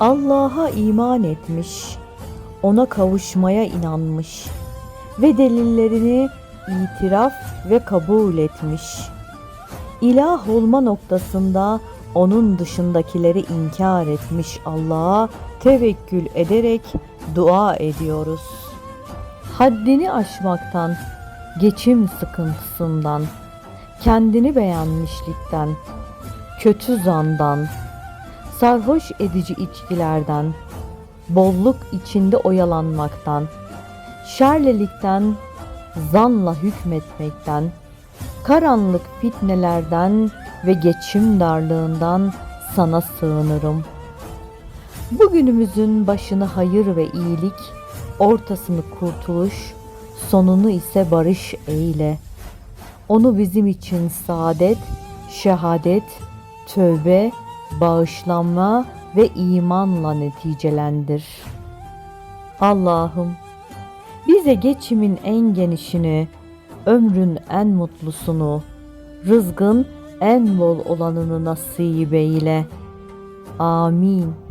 Allah'a iman etmiş, ona kavuşmaya inanmış ve delillerini itiraf ve kabul etmiş. İlah olma noktasında onun dışındakileri inkar etmiş Allah'a tevekkül ederek dua ediyoruz. Haddini aşmaktan, geçim sıkıntısından, kendini beğenmişlikten, kötü zandan, sarhoş edici içkilerden, bolluk içinde oyalanmaktan, şerlelikten, zanla hükmetmekten, karanlık fitnelerden ve geçim darlığından sana sığınırım. Bugünümüzün başını hayır ve iyilik, ortasını kurtuluş, sonunu ise barış eyle. Onu bizim için saadet, şehadet, tövbe, bağışlanma ve imanla neticelendir. Allah'ım bize geçimin en genişini, ömrün en mutlusunu, rızkın en bol olanını nasip eyle. Amin.